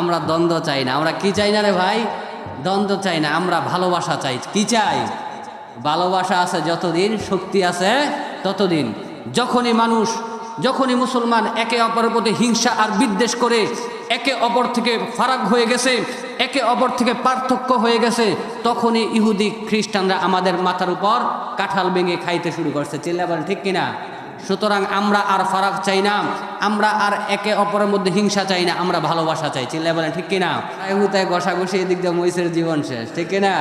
আমরা দ্বন্দ্ব চাই না। আমরা কি চাই না রে ভাই? দ্বন্দ্ব চাই না, আমরা ভালোবাসা চাই। কি চাই? ভালোবাসা আছে যতদিন, শক্তি আছে ততদিন। যখনই মানুষ, যখনই মুসলমান একে অপরের প্রতি হিংসা আর বিদ্বেষ করে, একে অপর থেকে ফারাক হয়ে গেছে, একে অপর থেকে পার্থক্য হয়ে গেছে, তখনই ইহুদি খ্রিস্টানরা আমাদের মাথার উপর কাঁঠাল ভেঙে খাইতে শুরু করছে। চিল্লা বলেন ঠিক কিনা? সুতরাং আমরা আর ফারাক চাই না, আমরা আর একে অপরের মধ্যে হিংসা চাই না, আমরা ভালোবাসা চাই। চিল্লা বলেন, ঠিক কিনা? হুতায় ঘষাঘষি এদিক দিয়ে মহিষের জীবন শেষ, ঠিক কিনা?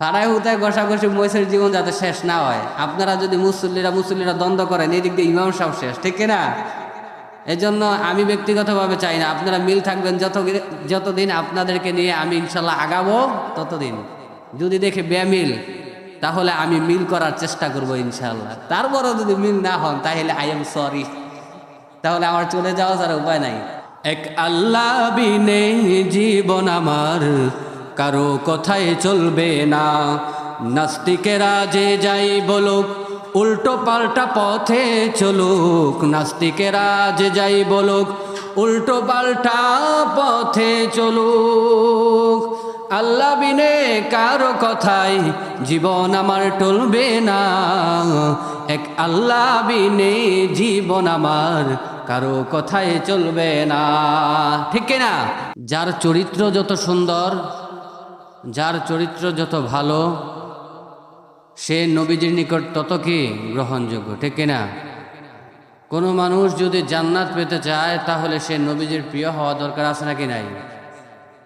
ফারাই হুতায় ঘষাঘষি মহিষের জীবন যাতে শেষ না হয়। আপনারা যদি মুসল্লিরা মুসল্লিরা দ্বন্দ্ব করেন, এদিক দিয়ে ইমাম সাহেব শেষ, ঠিক কিনা? এজন্য আমি ব্যক্তিগতভাবে চাই না, আপনারা মিল থাকবেন যত যতদিন আপনাদেরকে নিয়ে আমি ইনশাল্লাহ আগাবো, ততদিন। যদি দেখে বেমিল তাহলে আমি মিল করার চেষ্টা করব ইনশাল্লাহ তারপরও যদি মিল না হন, তাহলে আই এম সরি তাহলে আমার চলে যাওয়া ছাড়া উপায় নাই। এক আল্লাহ বিনে জীবন আমার, কারও কথায় চলবে না। নাস্তিকেরা যে যাই বলুক, উল্টো পাল্টা পথে চলুক। নাস্তিকেরা যে যাই বলুক, উল্টো পাল্টা পথে চলুক। আল্লাহ বিনে কারও কথাই জীবন আমার টলবে না। এক আল্লাহ বিনে জীবন আমার কারও কথায় চলবে না। ঠিক না যার চরিত্র যত সুন্দর, যার চরিত্র যত ভালো, সে নবীজির নিকট তত কি গ্রহণযোগ্য, ঠিক না কোনো মানুষ যদি জান্নাত পেতে চায়, তাহলে সে নবীজির প্রিয় হওয়া দরকার আছে নাকি নাই?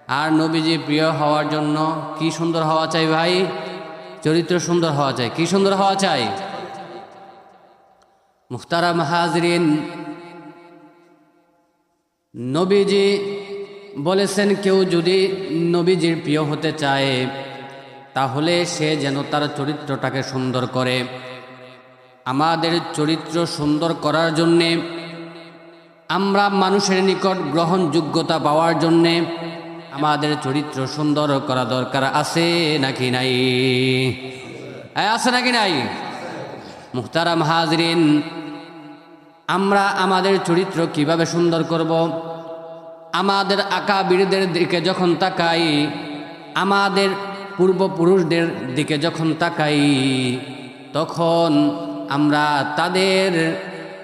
আর নবীজি প্রিয় হওয়ার জন্য কি সুন্দর হওয়া চাই ভাই? চরিত্র সুন্দর হওয়া চাই। কি সুন্দর হওয়া চাই? মুখতারা মাহাজরিন, নবীজি বলেছেন, কেউ যদি নবীজির প্রিয় হতে চায়, তাহলে সে যেন তার চরিত্রটাকে সুন্দর করে। আমাদের চরিত্র সুন্দর করার জন্যে, আমরা মানুষের নিকট গ্রহণযোগ্যতা পাওয়ার জন্যে আমাদের চরিত্র সুন্দর করা দরকার আছে নাকি নাই? আছে নাকি নাই? মুখতারাম হাজরিন, আমরা আমাদের চরিত্র কীভাবে সুন্দর করব? আমাদের আঁকা বীরদের দিকে যখন তাকাই, আমাদের পূর্বপুরুষদের দিকে যখন তাকাই, তখন আমরা তাদের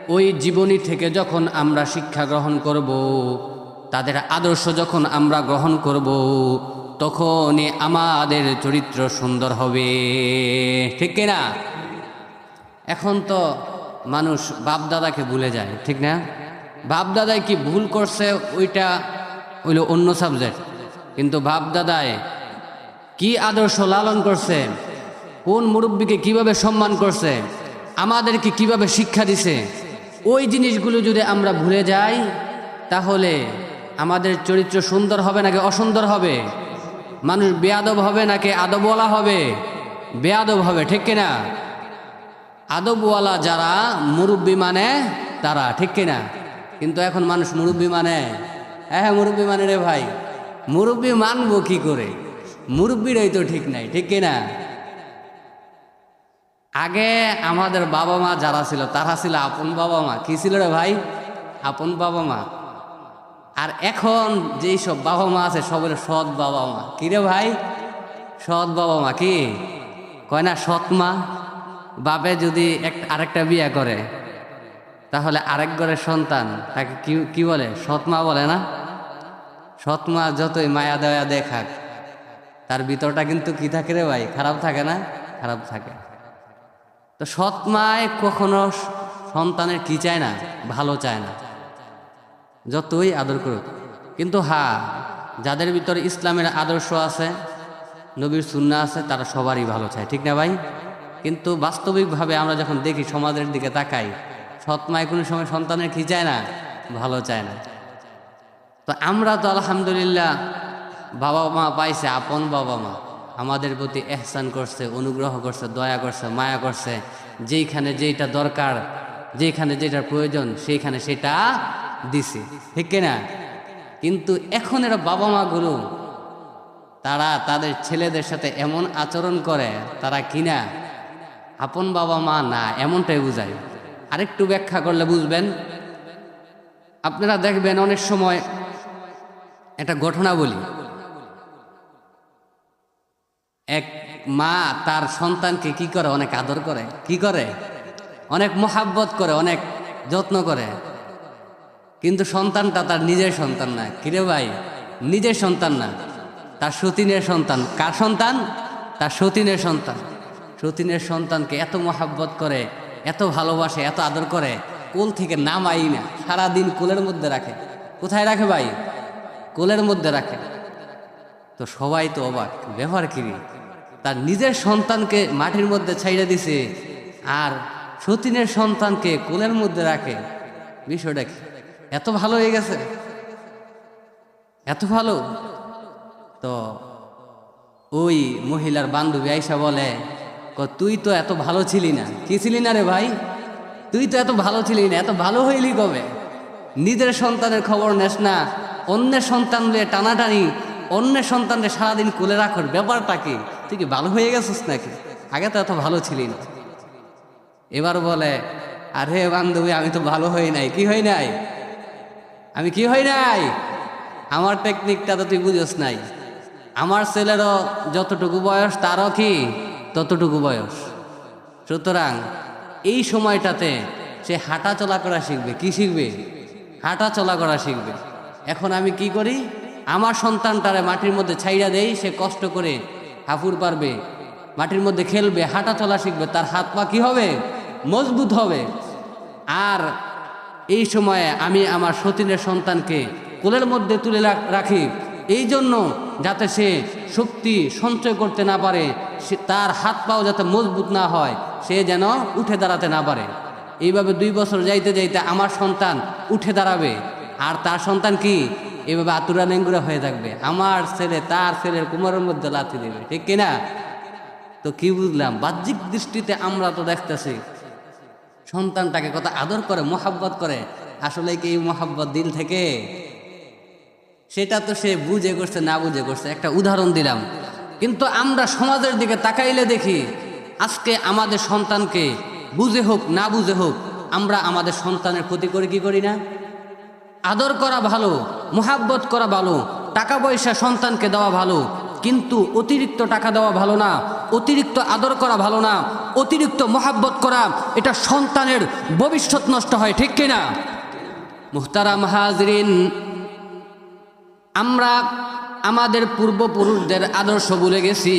ওই জীবনী থেকে যখন আমরা শিক্ষা গ্রহণ করব তাদের আদর্শ যখন আমরা গ্রহণ করব, তখনই আমাদের চরিত্র সুন্দর হবে। ঠিক না? এখন তো মানুষ বাপদাদাকে ভুলে যায়, ঠিক না? বাপদাদায় কি ভুল করছে, ওইটা হইল অন্য সাবজেক্ট কিন্তু বাপদাদায় কি আদর্শ লালন করছে, কোন মুরব্বীকে কীভাবে সম্মান করছে, আমাদেরকে কীভাবে শিক্ষা দিছে, ওই জিনিসগুলো যদি আমরা ভুলে যাই, তাহলে আমাদের চরিত্র সুন্দর হবে নাকি অসুন্দর হবে? মানুষ বেয়াদব হবে নাকি আদবওয়ালা হবে? বেয়াদব হবে, ঠিক কিনা? আদবওয়ালা যারা, মুরব্বী মানে তারা, ঠিক কিনা? কিন্তু এখন মানুষ মুরব্বী মানে। হ্যাঁ মুরব্বী মানে রে ভাই। মুরব্বী মানবো কি করে? মুরব্বীরাই তো ঠিক নাই, ঠিক কিনা? আগে আমাদের বাবা মা যারা ছিল, তারা ছিল আপন বাবা মা। কি ছিল রে ভাই? আপন বাবা মা। আর এখন যেই সব বাবা মা আছে সবের সৎ বাবা মা। কি রে ভাই? সৎ বাবা মা কি? কয় না, সৎ মা? বাপে যদি এক, আরেকটা বিয়ে করে, তাহলে আরেক ঘরের সন্তান, তাকে কি কি বলে? সৎ মা বলে না? সৎ মা যতই মায়া দয়া দেখাক, তার ভিতরটা কিন্তু কি থাকে রে ভাই? খারাপ থাকে না? খারাপ থাকে। তো সৎ মায় কখনো সন্তানের কি চায় না? ভালো চায় না। যতই আদর করুক। কিন্তু হা, যাদের ভিতরে ইসলামের আদর্শ আছে, নবীর সুন্না আছে, তারা সবারই ভালো চায়, ঠিক না ভাই? কিন্তু বাস্তবিকভাবে আমরা যখন দেখি সমাজের দিকে তাকাই সৎ মায় কোনো সময় সন্তানের কি চায় না? ভালো চায় না। তো আমরা তো আলহামদুলিল্লাহ বাবা মা পাইছে, আপন বাবা মা। আমাদের প্রতি এহসান করছে, অনুগ্রহ করছে, দয়া করছে, মায়া করছে। যেইখানে যেইটা দরকার যেখানে যেটার প্রয়োজন, সেইখানে সেটা দিছে। ঠিক না কিন্তু এখন এরা বাবা মাগুলো তারা তাদের ছেলেদের সাথে এমন আচরণ করে, তারা কিনা? আপন বাবা মা না, এমনটাই বুঝায়। আরেকটু ব্যাখ্যা করলে বুঝবেন? আপনারা দেখবেন অনেক সময় একটা ঘটনা বলি। এক মা তার সন্তানকে কি করে? অনেক আদর করে। কি করে? অনেক মোহাব্বত করে, অনেক যত্ন করে। কিন্তু সন্তানটা তার নিজের সন্তান না। কিরে ভাই? নিজের সন্তান না। তার সতীনের সন্তান। কার সন্তান? তার সতীনের সন্তান। সতীনের সন্তানকে এত মোহাব্বত করে, এত ভালোবাসে, এত আদর করে, কোল থেকে নামাই না। সারাদিন কোলের মধ্যে রাখে। কোথায় রাখে ভাই? কোলের মধ্যে রাখে। তো সবাই তো অবাক। ব্যবহার কিরি তার নিজের সন্তানকে মাটির মধ্যে ছাইড়ে দিছে, আর সতীনের সন্তানকে কোলের মধ্যে রাখে। বিষয়টা কি? এত ভালো হয়ে গেছে। এত ভালো। তো ওই মহিলার বান্ধবী আইসা বলে তুই তো এত ভালো ছিলি না। কি ছিলি না রে ভাই? তুই তো এত ভালো ছিলি না। এত ভালো হইলি কবে? নিজের সন্তানের খবর নেস না। অন্যের সন্তানদের টানাটানি। অন্যের সন্তানদের সারাদিন কোলে রাখার ব্যাপারটা কি? তুই কি ভালো হয়ে গেছিস নাকি? আগে তো এত ভালো ছিলি না। এবার বলে, আরে বান্ধবী, আমি তো ভালো হই নাই। কি হই নাই? আমি কি হই নাই? আমার টেকনিকটা তো তুই বুঝোস নাই। আমার ছেলেরও যতটুকু বয়স, তারও কি ততটুকু বয়স? সুতরাং এই সময়টাতে সে হাঁটা চলা করা শিখবে। কি শিখবে? হাঁটা চলা করা শিখবে। এখন আমি কি করি? আমার সন্তানটারে মাটির মধ্যে ছাইড়া দেই, সে কষ্ট করে হাফুর পারবে, মাটির মধ্যে খেলবে হাঁটা চলা শিখবে, তার হাত পা কি হবে? মজবুত হবে। আর এই সময়ে আমি আমার সতীনের সন্তানকে কোলের মধ্যে তুলে রাখি। এই জন্য যাতে সে শক্তি সঞ্চয় করতে না পারে, সে তার হাত পাও যাতে মজবুত না হয়, সে যেন উঠে দাঁড়াতে না পারে। এইভাবে দুই বছর যাইতে যাইতে আমার সন্তান উঠে দাঁড়াবে। আর তার সন্তান কি? এভাবে আতুরা নেঙ্গুরা হয়ে থাকবে। আমার ছেলে তার ছেলের কুমারের মধ্যে লাথি দেবে। ঠিক কিনা? তো কি বুঝলাম? বাহ্যিক দৃষ্টিতে আমরা তো দেখতেছি সন্তানটাকে কত আদর করে, মোহাব্বত করে। আসলে কি এই মোহাব্বত দিল থেকে? সেটা তো সে বুঝে করছে, না বুঝে করছে। একটা উদাহরণ দিলাম। কিন্তু আমরা সমাজের দিকে তাকাইলে দেখি, আজকে আমাদের সন্তানকে বুঝে হোক, না বুঝে হোক, আমরা আমাদের সন্তানের ক্ষতি করে কি করি না? আদর করা ভালো, মোহাব্বত করা ভালো, টাকা পয়সা সন্তানকে দেওয়া ভালো কিন্তু অতিরিক্ত টাকা দেওয়া ভালো না, অতিরিক্ত আদর করা ভালো না, অতিরিক্ত মোহাব্বত করা, এটা সন্তানের ভবিষ্যৎ নষ্ট হয়, ঠিক কিনা? মুহতারাম হাজরিন, আমরা আমাদের পূর্বপুরুষদের আদর্শ ভুলে গেছি।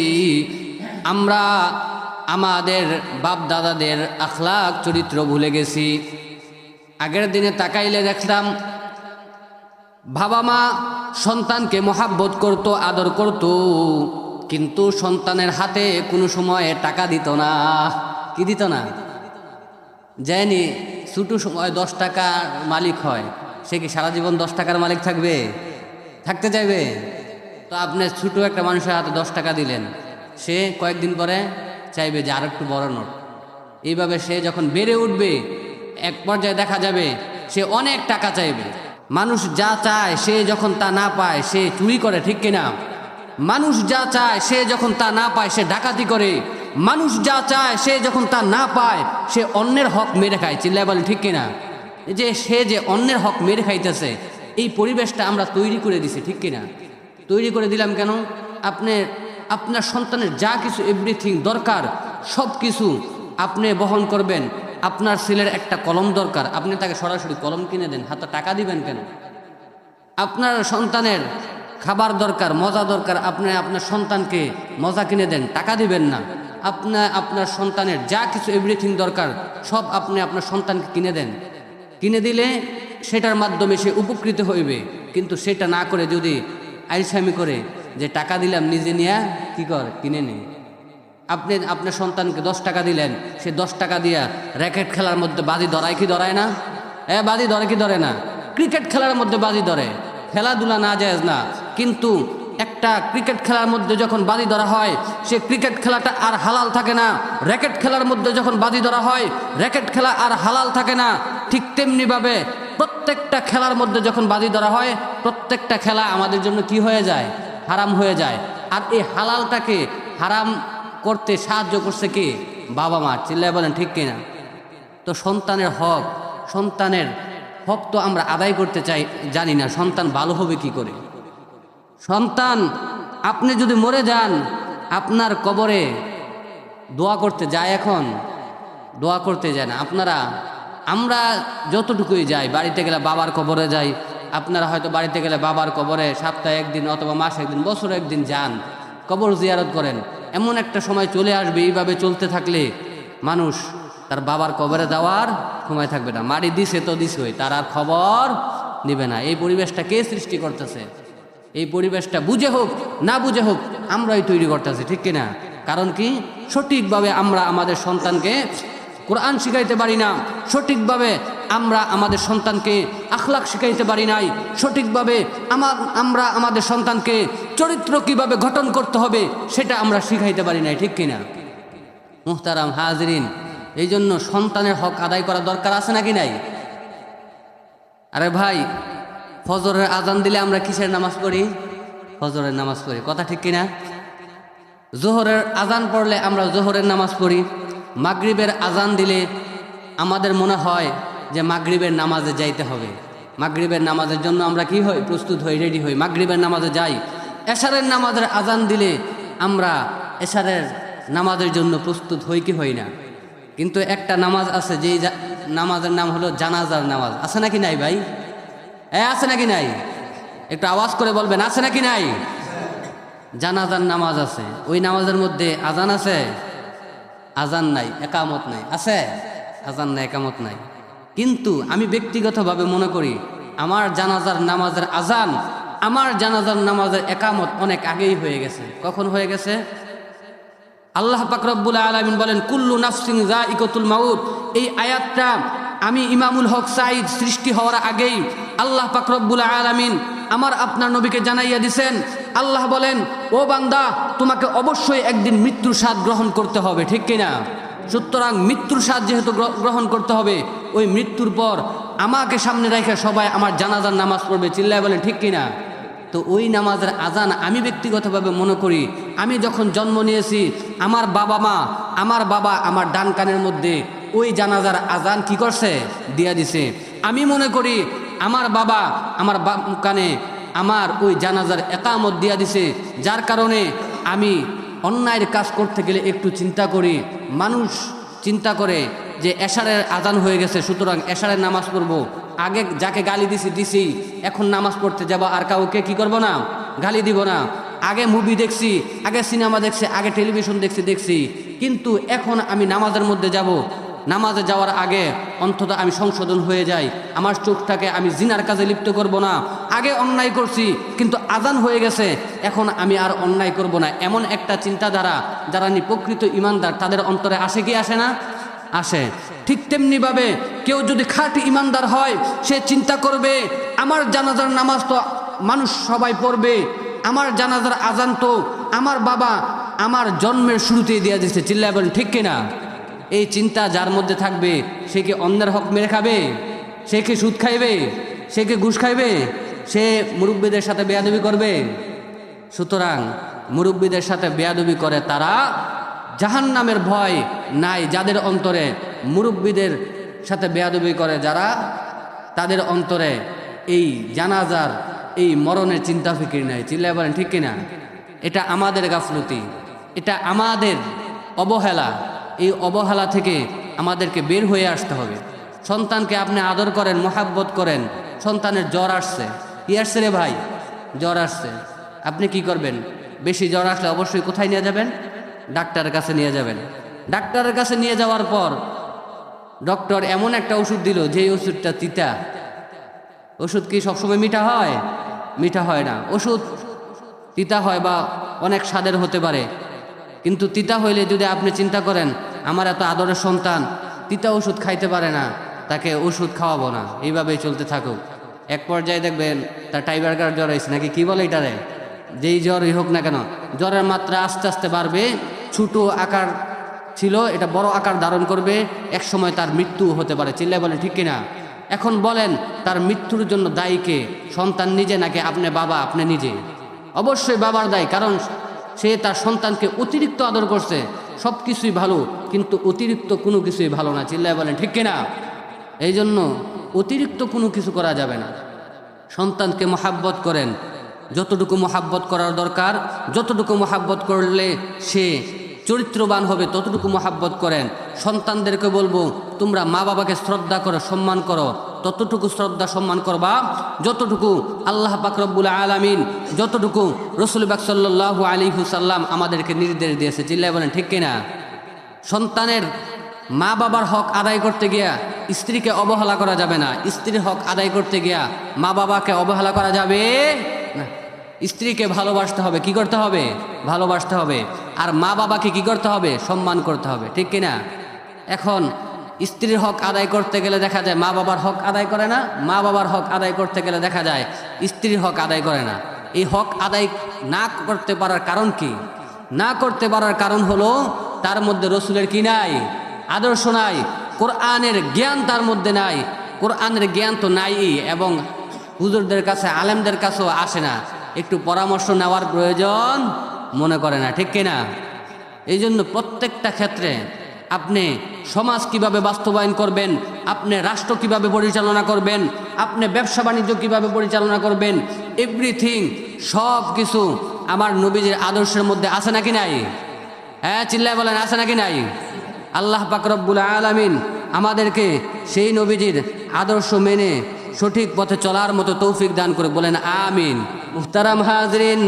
আমরা আমাদের বাপ দাদাদের আখলাক, চরিত্র ভুলে গেছি। আগের দিনে তাকাইলে দেখলাম বাবা মা সন্তানকে মহাব্বত করত, আদর করত, কিন্তু সন্তানের হাতে কোনো সময়ে টাকা দিত না। কি দিত না? যায়নি ছোটো সময় দশ টাকার মালিক হয়, সে কি সারা জীবন দশ টাকার মালিক থাকবে? থাকতে চাইবে? তো আপনি ছোটো একটা মানুষের হাতে দশ টাকা দিলেন, সে কয়েকদিন পরে চাইবে যে আর একটু বড় নোট। এইভাবে সে যখন বেড়ে উঠবে, এক পর্যায়ে দেখা যাবে সে অনেক টাকা চাইবে। মানুষ যা চায় সে যখন তা না পায়, সে চুরি করে, ঠিক কিনা? মানুষ যা চায় সে যখন তা না পায়, সে ডাকাতি করে। মানুষ যা চায় সে যখন তা না পায়, সে অন্যের হক মেরে খায়। চিল্লায় বলে, ঠিক কিনা? যে সে যে অন্যের হক মেরে খাইতেছে, এই পরিবেশটা আমরা তৈরি করে দিছি, ঠিক কিনা? তৈরি করে দিলাম কেন? আপনি, আপনার সন্তানের যা কিছু এভরিথিং দরকার সব কিছু আপনি বহন করবেন। আপনার ছেলের একটা কলম দরকার। আপনি তাকে সরাসরি কলম কিনে দেন, হাতে টাকা দিবেন কেন? আপনার সন্তানের খাবার দরকার, মজা দরকার, আপনি আপনার সন্তানকে মজা কিনে দেন, টাকা দিবেন না। আপনার আপনার সন্তানের যা কিছু এভরিথিং দরকার, সব আপনি আপনার সন্তানকে কিনে দেন। কিনে দিলে সেটার মাধ্যমে সে উপকৃত হইবে। কিন্তু সেটা না করে যদি আইসামি করে যে টাকা দিলাম নিজে নিয়ে, কি কর? কিনে নে। আপনি আপনার সন্তানকে দশ টাকা দিলেন, সে দশ টাকা দিয়া র্যাকেট খেলার মধ্যে বাজি ধরায় কি ধরায় না? এ, বাজি ধরে কি ধরে না? ক্রিকেট খেলার মধ্যে বাজি ধরে। খেলাধুলা না যায় না। কিন্তু একটা ক্রিকেট খেলার মধ্যে যখন বাজি ধরা হয়, সে ক্রিকেট খেলাটা আর হালাল থাকে না। র্যাকেট খেলার মধ্যে যখন বাজি ধরা হয়, র্যাকেট খেলা আর হালাল থাকে না। ঠিক তেমনিভাবে প্রত্যেকটা খেলার মধ্যে যখন বাজি ধরা হয়, প্রত্যেকটা খেলা আমাদের জন্য কি হয়ে যায়? হারাম হয়ে যায়। আর এই হালালটাকে হারাম করতে সাহায্য করছে কি? বাবা মা। চিল্লায় বলেন, ঠিক কিনা? তো সন্তানের হক সন্তানের হক তো আমরা আদায় করতে চাই, জানি না, সন্তান ভালো হবে কি করে? সন্তান, আপনি যদি মরে যান, আপনার কবরে দোয়া করতে যায় এখন? দোয়া করতে যায় না। আপনারা, আমরা যতটুকুই যাই, বাড়িতে গেলে বাবার কবরে যাই, আপনারা হয়তো বাড়িতে গেলে বাবার কবরে সপ্তাহে একদিন অথবা মাসে একদিন, বছরে একদিন যান, কবর জিয়ারত করেন। এমন একটা সময় চলে আসবে এইভাবে চলতে থাকলে মানুষ তার বাবার কবরে যাওয়ার সময় থাকবে না। মারি দিছে তো দিছই, তার আর খবর নিবে না। এই পরিবেশটা কে সৃষ্টি করতেছে? এই পরিবেশটা বুঝে হোক, না বুঝে হোক, আমরাই তৈরি করতেছি, ঠিক কিনা? কারণ কি? সঠিকভাবে আমরা আমাদের সন্তানকে কোরআন শিখাইতে পারি না। সঠিকভাবে আমরা আমাদের সন্তানকে আখলাক শিখাইতে পারি নাই। সঠিকভাবে আমার, আমরা আমাদের সন্তানকে চরিত্র কীভাবে গঠন করতে হবে সেটা আমরা শিখাইতে পারি নাই, ঠিক কিনা? মুহতারাম হাজরিন এই জন্য সন্তানের হক আদায় করা দরকার আছে নাকি নাই? আরে ভাই, ফজরের আজান দিলে আমরা কিসের নামাজ পড়ি? ফজরের নামাজ পড়ি, কথা ঠিক কিনা? জোহরের আজান পড়লে আমরা জোহরের নামাজ পড়ি। মাগরিবের আজান দিলে আমাদের মনে হয় যে মাগরিবের নামাজে যাইতে হবে। মাগরিবের নামাজের জন্য আমরা কি হই? প্রস্তুত হই রেডি হই। মাগরিবের নামাজে যাই। এশারের নামাজের আজান দিলে আমরা এশারের নামাজের জন্য প্রস্তুত হই কি হই না? কিন্তু একটা নামাজ আছে, যেই নামাজের নাম হলো জানাজার নামাজ। আছে নাকি নাই ভাই? এ, আছে নাকি নাই? একটু আওয়াজ করে বলবেন, আছে নাকি নাই? জানাজার নামাজ আছে। ওই নামাজের মধ্যে আজান আছে? আজান নাই, একামত নাই। আছে? আজান নাই, একামত নাই। কিন্তু আমি ব্যক্তিগতভাবে মনে করি, আমার জানাজার নামাজের আজান আমার জানাজার নামাজের একামত অনেক আগেই হয়ে গেছে। কখন হয়ে গেছে? আল্লাহ পাকরব্বুল আলমিন বলেন, কুল্লু নাফসিং জা ইকতুল মাউত। এই আয়াতটা আমি ইমামুল হক সাইদ সৃষ্টি হওয়ার আগেই আল্লাহ পাকরব্বুল আলমিন আমার আপনার নবীকে জানাইয়া দিছেন। আল্লাহ বলেন, ও বান্দা, তোমাকে অবশ্যই একদিন মৃত্যুর স্বাদ গ্রহণ করতে হবে, ঠিক কিনা? সুতরাং মৃত্যুর স্বাদ যেহেতু গ্র- গ্রহণ করতে হবে ওই মৃত্যুর পর আমাকে সামনে রেখে সবাই আমার জানাজার নামাজ পড়বে, চিল্লায় বলেন ঠিক কিনা? তো ওই নামাজের আজান আমি ব্যক্তিগতভাবে মনে করি, আমি যখন জন্ম নিয়েছি, আমার বাবা মা, আমার বাবা আমার ডান কানের মধ্যে ওই জানাজার আজান কি করছে? দিয়া দিছে। আমি মনে করি আমার বাবা আমার কানে আমার ওই জানাজার একামত দিয়া দিছে, যার কারণে আমি অন্যায়ের কাজ করতে গেলে একটু চিন্তা করি, মানুষ চিন্তা করে যে এশারের আজান হয়ে গেছে, সুতরাং এশারের নামাজ পড়ব। আগে যাকে গালি দিছি দিছি। এখন নামাজ পড়তে যাব, আর কাউকে কি করব না? গালি দিব না। আগে মুভি দেখছি, আগে সিনেমা দেখছি, আগে টেলিভিশন দেখছি দেখছি। কিন্তু এখন আমি নামাজের মধ্যে যাব। নামাজে যাওয়ার আগে অন্তত আমি সংশোধন হয়ে যাই। আমার চোখটাকে আমি জিনার কাজে লিপ্ত করব না। আগে অন্যায় করছি, কিন্তু আজান হয়ে গেছে। এখন আমি আর অন্যায় করব না। এমন একটা চিন্তাধারা যারা নি প্রকৃত ইমানদার, তাদের অন্তরে আসে কি আসে না? আসে। ঠিক তেমনিভাবে কেউ যদি খাঁটি ইমানদার হয়, সে চিন্তা করবে, আমার জানাজার নামাজ তো মানুষ সবাই পড়বে, আমার জানাজার আজান তো আমার বাবা আমার জন্মের শুরুতেই দিয়ে দিচ্ছে চিল্লায় বলেন, ঠিক কিনা এই চিন্তা যার মধ্যে থাকবে, সে কি অন্যের হক মেরে খাবে? সে কি সুদ খাইবে? সে কি ঘুষ খাইবে? সে মুরব্বীদের সাথে বেয়াদবি করবে? সুতরাং মুরব্বীদের সাথে বেয়াদবি করে তারা জাহান নামের ভয় নাই যাদের অন্তরে মুরব্বীদের সাথে বেয়াদবি করে যারা, তাদের অন্তরে এই জানাজার, এই মরণের চিন্তা ফিকির নাই। চিল্লায় বলেন, ঠিক কিনা? এটা আমাদের গাফলতি, এটা আমাদের অবহেলা। এই অবহেলা থেকে আমাদেরকে বের হয়ে আসতে হবে। সন্তানকে আপনি আদর করেন, মোহাব্বত করেন, সন্তানের জ্বর আসছে। কি আসছে রে ভাই? জ্বর আসছে। আপনি কি করবেন? বেশি জ্বর আসলে অবশ্যই কোথায় নিয়ে যাবেন? ডাক্তারের কাছে নিয়ে যাবেন। ডাক্তারের কাছে নিয়ে যাওয়ার পর ডক্টর এমন একটা ওষুধ দিল যে ওষুধটা তিতা। ওষুধ কি সবসময় মিঠা হয়? মিঠা হয় না। ওষুধ তিতা হয় বা অনেক স্বাদের হতে পারে। কিন্তু তিতা হইলে যদি আপনি চিন্তা করেন, আমার এত আদরের সন্তান, তিতা ওষুধ খাইতে পারে না, তাকে ওষুধ খাওয়াবো না। এইভাবেই চলতে থাকুক। এক পর্যায়ে দেখবেন তার টাইবার্গার জ্বর হয়েছে। নাকি কি বলে এটারে? যেই জ্বরই হোক না কেন, জ্বরের মাত্রা আস্তে আস্তে বাড়বে। ছোটো আকার ছিল, এটা বড় আকার ধারণ করবে, এক সময় তার মৃত্যু হতে পারে। চিল্লাই বলেন ঠিক কিনা? এখন বলেন, তার মৃত্যুর জন্য দায়ীকে সন্তান নিজে নাকি আপনি বাবা, আপনি নিজে? অবশ্যই বাবার দায়ী, কারণ সে তার সন্তানকে অতিরিক্ত আদর করছে। সব কিছুই ভালো, কিন্তু অতিরিক্ত কোনো কিছুই ভালো না। চিল্লায় বলেন, ঠিক কিনা? এই জন্য অতিরিক্ত কোনো কিছু করা যাবে না। সন্তানকে মহাব্বত করেন। যতটুকু মহাব্বত করার দরকার, যতটুকু মহাব্বত করলে সে চরিত্রবান হবে, ততটুকু মহাব্বত করেন। সন্তানদেরকে বলব, তোমরা মা বাবাকে শ্রদ্ধা করো, সম্মান করো। ততটুকু শ্রদ্ধা, সম্মান করবা, যতটুকু আল্লাহ পাকরব্বুল আলামিন, যতটুকু রসুল বাক সাল্লাহ আলী হুসাল্লাম আমাদেরকে নির্দেশ দিয়েছে। চিল্লাই বলেন, ঠিক কিনা? সন্তানের মা বাবার হক আদায় করতে গিয়া স্ত্রীকে অবহেলা করা যাবে না। স্ত্রীর হক আদায় করতে গিয়া মা বাবাকে অবহেলা করা যাবে না। স্ত্রীকে ভালোবাসতে হবে, কি করতে হবে? ভালোবাসতে হবে। আর মা বাবাকে কি করতে হবে? সম্মান করতে হবে, ঠিক কিনা? এখন স্ত্রীর হক আদায় করতে গেলে দেখা যায় মা বাবার হক আদায় করে না, মা বাবার হক আদায় করতে গেলে দেখা যায় স্ত্রীর হক আদায় করে না। এই হক আদায় না করতে পারার কারণ কি? না করতে পারার কারণ হলো তার মধ্যে রসুলের কি নাই? আদর্শ নাই। কোরআনের জ্ঞান তার মধ্যে নাই। কোরআনের জ্ঞান তো নাই এবং হুজুরদের কাছে, আলেমদের কাছেও আসে না। একটু পরামর্শ নেওয়ার প্রয়োজন মনে করে না, ঠিক কিনা? এই জন্য প্রত্যেকটা ক্ষেত্রে আপনি সমাজ কীভাবে বাস্তবায়ন করবেন, আপনি রাষ্ট্র কীভাবে পরিচালনা করবেন, আপনি ব্যবসা বাণিজ্য কীভাবে পরিচালনা করবেন এভরিথিং সব কিছু আমার নবীজির আদর্শের মধ্যে আছে নাকি নাই? হ্যাঁ চিল্লায় বলেন, আছে নাকি নাই? আল্লাহ পাকরব্বুল আলামিন আমাদেরকে সেই নবীজির আদর্শ মেনে সঠিক পথে চলার মতো তৌফিক দান করে বলেন, আমিন। মুহতারাম হাজরিন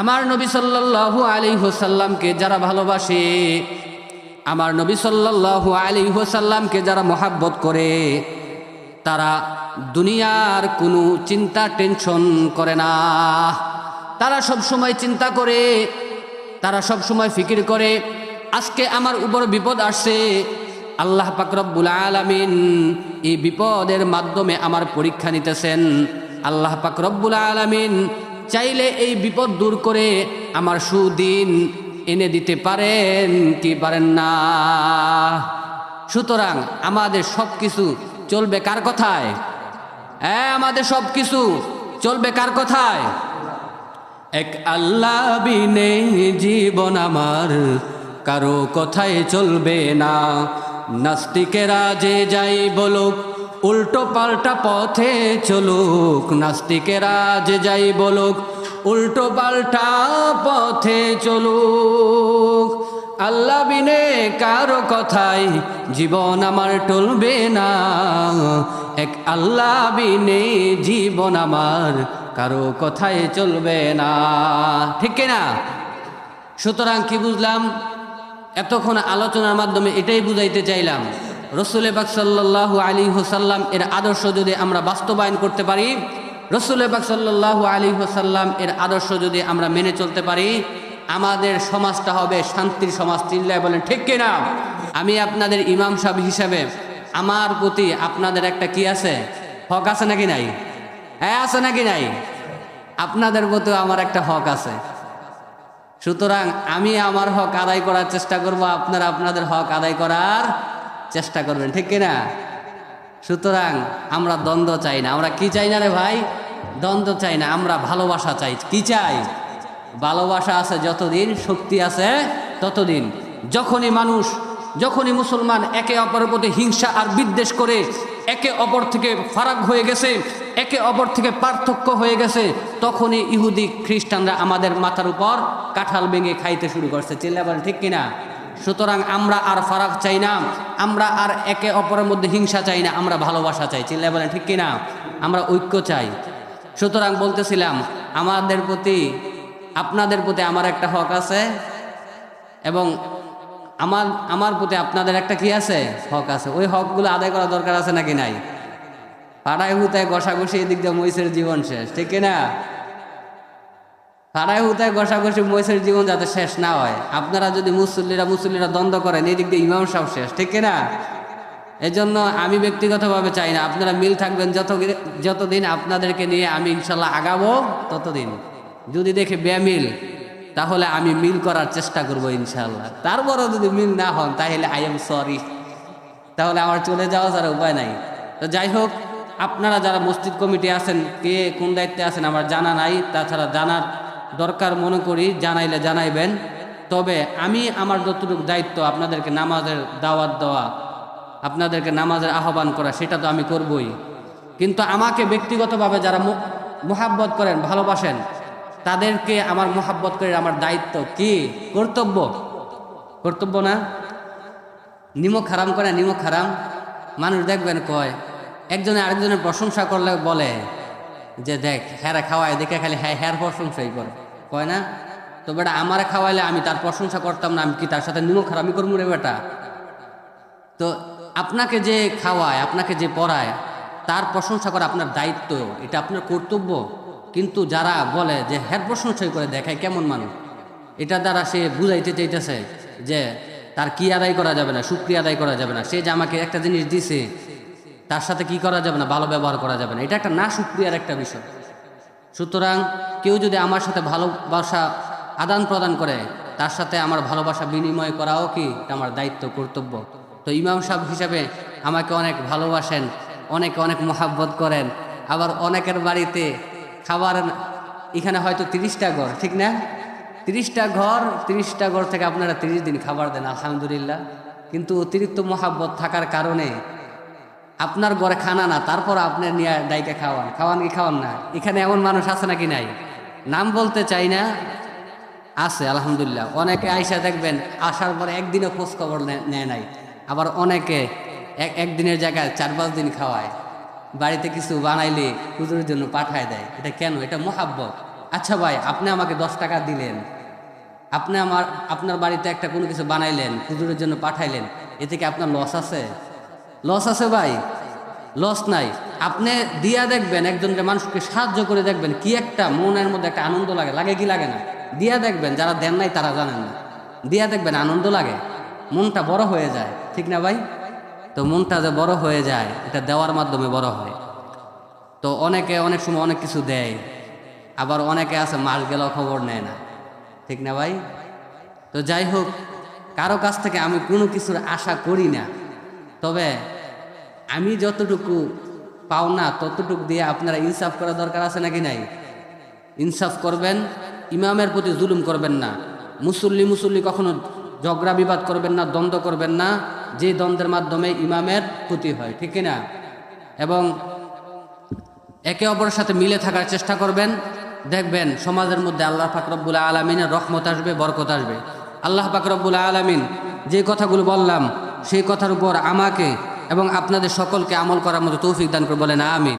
আমার নবী সাল্লাল্লাহু আলাইহি ওয়াসাল্লামকে যারা ভালোবাসে, আমার নবী সাল্লাল্লাহু আলাইহি ওয়াসাল্লামকে যারা মহাব্বত করে, তারা দুনিয়ার কোনো চিন্তা টেনশন করে না। তারা সব সময় চিন্তা করে, তারা সব সময় ফিকির করে, আজকে আমার উপর বিপদ আসছে, আল্লাহ পাকরব্বুল আলামিন এই বিপদের মাধ্যমে আমার পরীক্ষা নিতেছেন। আল্লাহ পাকরব্বুল আলামিন চাইলে এই বিপদ দূর করে আমার সুদিন এনে দিতে পারেন কি পারেন না? সুতরাং আমাদের সব কিছু চলবে কার কথায়? হ্যাঁ আমাদের সব কিছু চলবে কার কথায়? এক আল্লাহ বিনে জীবন আমার, কারও কথায় চলবে না। নাস্তিকেরা যে যাই বলুক উল্টো পাল্টা পথে চলুক, নাস্তিকেরা যে যাই বলুক, উল্টো পাল্টা পথে চলুক। আল্লাহ বিনে কারও কথাই জীবন আমার টলবে না। এক আল্লাহ বিনে জীবন আমার কারও কথায় চলবে না। ঠিক না? সুতরাং কি বুঝলাম? এতক্ষণ আলোচনার মাধ্যমে এটাই বুঝাইতে চাইলাম। রসুল বাক সাল্লাহু আলী হোসাল্লাম এর আদর্শ যদি আমরা বাস্তবায়ন করতে পারি, রসুল বাক সাল্লাহু আলী হোসাল্লাম এর আদর্শ যদি আমরা মেনে চলতে পারি, আমাদের সমাজটা হবে শান্তির সমাজ, চিল্লায় বলেন, ঠিক কিনা আমি আপনাদের ইমাম সাহেব হিসাবে আমার প্রতি আপনাদের একটা কি আছে? হক আছে নাকি নাই? হ্যাঁ আছে নাকি নাই? আপনাদের প্রতিও আমার একটা হক আছে। সুতরাং আমি আমার হক আদায় করার চেষ্টা করব, আপনারা আপনাদের হক আদায় করার চেষ্টা করবেন, ঠিক কিনা? সুতরাং আমরা দ্বন্দ্ব চাই না। আমরা কি চাই না রে ভাই? দ্বন্দ্ব চাই না, আমরা ভালোবাসা চাই। কি চাই? ভালোবাসা আছে যতদিন, শক্তি আছে ততদিন। যখনই মানুষ, যখনই মুসলমান একে অপরের প্রতি হিংসা আর বিদ্বেষ করে, একে অপর থেকে ফারাক হয়ে গেছে, একে অপর থেকে পার্থক্য হয়ে গেছে, তখনই ইহুদি খ্রিস্টানরা আমাদের মাথার উপর কাঁঠাল ভেঙে খাইতে শুরু করছে। চিল্লা বলেন ঠিক কিনা? সুতরাং আমরা আর ফারাক চাই না, আমরা আর একে অপরের মধ্যে হিংসা চাই না, আমরা ভালোবাসা চাই। চিল্লা বলেন, ঠিক কিনা? আমরা ঐক্য চাই। সুতরাং বলতেছিলাম, আমাদের প্রতি, আপনাদের প্রতি আমার একটা হক আছে এবং আমার আমার প্রতি আপনাদের একটা কি আছে? হক আছে। ওই হকগুলো আদায় করা দরকার আছে নাকি নাই? পাড়ায় হুতায় ঘষাঘষি এদিক দিয়ে মহিষের জীবন শেষ, ঠিক না পাড়ায় হুতায় ঘষাঘষি মহিষের জীবন যাতে শেষ না হয়। আপনারা যদি মুসল্লিরা মুসল্লিরা দ্বন্দ্ব করেন এদিক দিয়ে ইমাম সাহেব শেষ, ঠিক না এজন্য আমি ব্যক্তিগতভাবে চাই না, আপনারা মিল থাকবেন যত যতদিন আপনাদেরকে নিয়ে আমি ইনশাল্লাহ আগাবো, ততদিন। যদি দেখে বেমিল, তাহলে আমি মিল করার চেষ্টা করব ইনশাল্লাহ। তারপরও যদি মিল না হন, তাহলে আই এম সরি। তাহলে আমার চলে যাওয়া যার উপায় নাই। তো যাই হোক, আপনারা যারা মসজিদ কমিটি আছেন, কে কোন দায়িত্বে আছেন আমার জানা নাই, তাছাড়া জানার দরকার মনে করি, জানাইলে জানাইবেন। তবে আমি আমার যতটুকু দায়িত্ব আপনাদেরকে নামাজের দাওয়াত দেওয়া, আপনাদেরকে নামাজের আহ্বান করা, সেটা তো আমি করবই। কিন্তু আমাকে ব্যক্তিগতভাবে যারা মোহাব্বত করেন, ভালোবাসেন, তাদেরকে আমার মোহাব্বত করে আমার দায়িত্ব কি? কর্তব্য। কর্তব্য না? নিমক হারাম করে নিমক হারাম। মানুষ দেখবেন কয়, একজনে আরেকজনের প্রশংসা করলে বলে যে, দেখ হ্যাঁ খাওয়ায়, দেখে খালি হ্যাঁ হ্যার প্রশংসাই করে। কয় না? তো বেটা আমারে খাওয়াইলে আমি তার প্রশংসা করতাম না, আমি কি তার সাথে নিমক হারামি করব রে বেটা? তো আপনাকে যে খাওয়ায়, আপনাকে যে পড়ায়, তার প্রশংসা করা আপনার দায়িত্ব, এটা আপনার কর্তব্য। কিন্তু যারা বলে যে হ্যার প্রশংসাই করে দেখায় কেমন মানুষ? এটা দ্বারা সে বুঝাইতে চাইতেছে যে তার কি আদায় করা যাবে না, সুক্রিয়া আদায় করা যাবে না। সে যে আমাকে একটা জিনিস দিছে, তার সাথে কি করা যাবে না, ভালো ব্যবহার করা যাবে না। এটা একটা না সুক্রিয়ার একটা বিষয়। সুতরাং কেউ যদি আমার সাথে ভালোবাসা আদান প্রদান করে, তার সাথে আমার ভালোবাসা বিনিময় করাও কি আমার দায়িত্ব, কর্তব্য? তো ইমাম সাহেব হিসাবে আমাকে অনেক ভালোবাসেন, অনেকে অনেক মহাব্বত করেন। আবার অনেকের বাড়িতে খাবার, এখানে হয়তো তিরিশটা ঘর, ঠিক না? তিরিশটা ঘর তিরিশটা ঘর থেকে আপনারা তিরিশ দিন খাবার দেন, আলহামদুলিল্লাহ। কিন্তু অতিরিক্ত মহাব্বত থাকার কারণে আপনার ঘরে খানা না, তারপর আপনি নিয়ে ডাইকে খাওয়ান। খাওয়ান কি খাওয়ান না? এখানে এমন মানুষ আছে নাকি নাই? নাম বলতে চাই না। আছে, আলহামদুলিল্লাহ। অনেকে আইসা দেখবেন, আসার পরে একদিনও খোঁজ খবর নেয় নাই। আবার অনেকে এক, একদিনের জায়গায় চার, পাঁচ দিন খাওয়ায়। বাড়িতে কিছু বানাইলে হুজুরের জন্য পাঠায় দেয়। এটা কেন? এটা মোহাব্বত। আচ্ছা ভাই, আপনি আমাকে দশ টাকা দিলেন। আপনি আমার, আপনার বাড়িতে একটা কোনো কিছু বানাইলেন, হুজুরের জন্য পাঠাইলেন। এতে কি আপনার লস আছে? লস আছে ভাই। লস নাই। আপনি দিয়া দেখবেন, একজনকে মানুষকে সাহায্য করে দেখবেন কি একটা মনের মধ্যে একটা আনন্দ লাগে। লাগে কি লাগে না? দিয়া দেখবেন, যারা দেন নাই তারা জানেন না। দিয়া দেখবেন, আনন্দ লাগে। মনটা বড় হয়ে যায়। ঠিক না ভাই? তো মনটা যে বড় হয়ে যায়, এটা দেওয়ার মাধ্যমে বড় হয়। তো অনেকে অনেক সময় অনেক কিছু দেয়। আবার অনেকে আছে, মাস গেলেও খবর নেয় না। ঠিক না ভাই? তো যাই হোক, কারও কাছ থেকে আমি কোনো কিছুর আশা করি না। তবে আমি যতটুকু পাও না, ততটুকু দিয়ে আপনারা ইনসাফ করা দরকার আছে নাকি নাই? ইনসাফ করবেন, ইমামের প্রতি জুলুম করবেন না। মুসল্লি মুসল্লি কখনো ঝগড়া বিবাদ করবেন না, দ্বন্দ্ব করবেন না, যে দ্বন্দ্বের মাধ্যমে ইমামের ক্ষতি হয়, ঠিক না এবং একে অপরের সাথে মিলে থাকার চেষ্টা করবেন। দেখবেন সমাজের মধ্যে আল্লাহ ফাকরবুল আলমিনের রহমত আসবে, বরকত আসবে। আল্লাহ ফাকরবুল আলমিন যে কথাগুলো বললাম, সেই কথার উপর আমাকে এবং আপনাদের সকলকে আমল করার মতো তৌফিক দান করে বলেন আমি